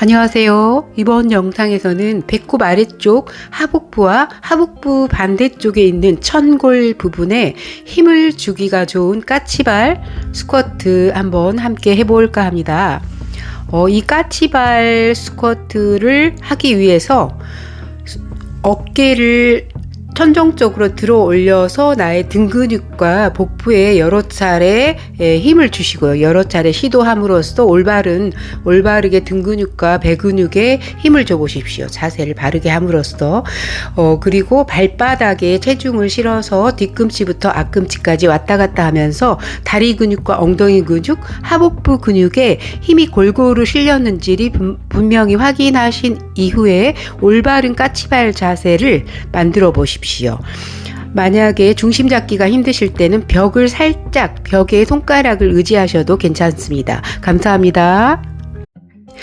안녕하세요. 이번 영상에서는 배꼽 아래쪽 하복부와 하복부 반대쪽에 있는 천골 부분에 힘을 주기가 좋은 까치발 스쿼트 한번 함께 해볼까 합니다. 어, 이 까치발 스쿼트를 하기 위해서 어깨를 천정적으로 들어 올려서 나의 등 근육과 복부에 여러 차례 예, 힘을 주시고요. 여러 차례 시도함으로써 올바른 올바르게 등 근육과 배 근육에 힘을 줘 보십시오. 자세를 바르게 함으로써 어 그리고 발바닥에 체중을 실어서 뒤꿈치부터 앞꿈치까지 왔다 갔다 하면서 다리 근육과 엉덩이 근육, 하복부 근육에 힘이 골고루 실렸는지를 분- 분명히 확인하신 이후에 올바른 까치발 자세를 만들어 보십시오. 만약에 중심 잡기가 힘드실 때는 벽을 살짝 벽에 손가락을 의지하셔도 괜찮습니다. 감사합니다.